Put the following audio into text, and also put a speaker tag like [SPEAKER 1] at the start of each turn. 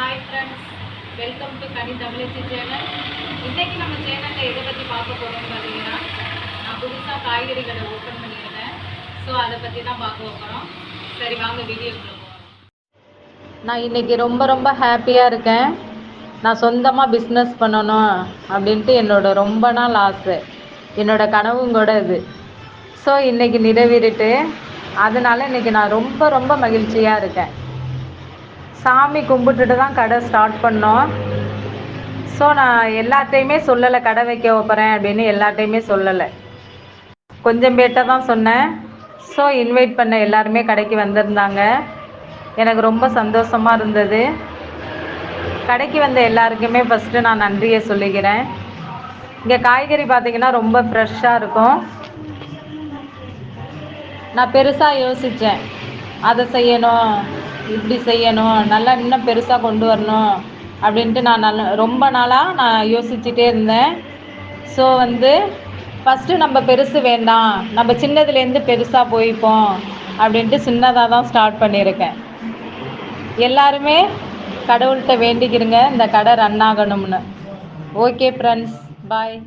[SPEAKER 1] Hi friends welcome to Ghani Thamizhachi channel இன்னைக்கு நம்ம சேனலில் எதை பற்றி பார்க்க போகிறோம்னு பார்த்தீங்கன்னா நான் புதுசாக காய்கறி கடை ஓப்பன் பண்ணியிருந்தேன். ஸோ அதை பற்றி தான் பார்க்க போகிறோம் சரி வாங்க வீடியோக்குள்ள போகலாம்.
[SPEAKER 2] நான் இன்றைக்கி ரொம்ப ரொம்ப ஹாப்பியாக இருக்கேன். நான் சொந்தமாக பிஸ்னஸ் பண்ணணும் அப்படின்ட்டு என்னோட ரொம்ப நாள் ஆசை. என்னோட கனவும் கூட இது. ஸோ இன்றைக்கி நிறைவேறிட்டு அதனால் இன்றைக்கி நான் ரொம்ப ரொம்ப மகிழ்ச்சியாக இருக்கேன். சாமி கும்பிட்டுட்டு தான் கடை ஸ்டார்ட் பண்ணோம். ஸோ நான் எல்லாத்தையுமே சொல்லலை கடை வைக்க போகிறேன் அப்படின்னு எல்லாத்தையுமே சொல்லலை. கொஞ்சம் பேர்ட்ட தான் சொன்னேன். ஸோ இன்வைட் பண்ண எல்லாருமே கடைக்கு வந்திருந்தாங்க. எனக்கு ரொம்ப சந்தோஷமாக இருந்தது. கடைக்கு வந்த எல்லாருக்குமே ஃபஸ்ட்டு நான் நன்றியை சொல்லிக்கிறேன். இங்கே காய்கறி பார்த்தீங்கன்னா ரொம்ப ஃப்ரெஷ்ஷாக இருக்கும். நான் பெருசாக யோசித்தேன் அதை செய்யணும். இப்படி செய்யணும் நல்லா இன்னும் பெருசாக கொண்டு வரணும் அப்படின்ட்டு நான் நல்ல ரொம்ப நாளாக நான் யோசிச்சுட்டே இருந்தேன். ஸோ வந்து ஃபஸ்ட்டு நம்ம பெருசு வேண்டாம் நம்ம சின்னதுலேருந்து பெருசாக போய்ப்போம் அப்படின்ட்டு சின்னதாக தான் ஸ்டார்ட் பண்ணியிருக்கேன். எல்லாருமே கடவுள்கிட்ட வேண்டிக்கிறங்க இந்த கடை ரன் ஆகணும்னு. Okay friends bye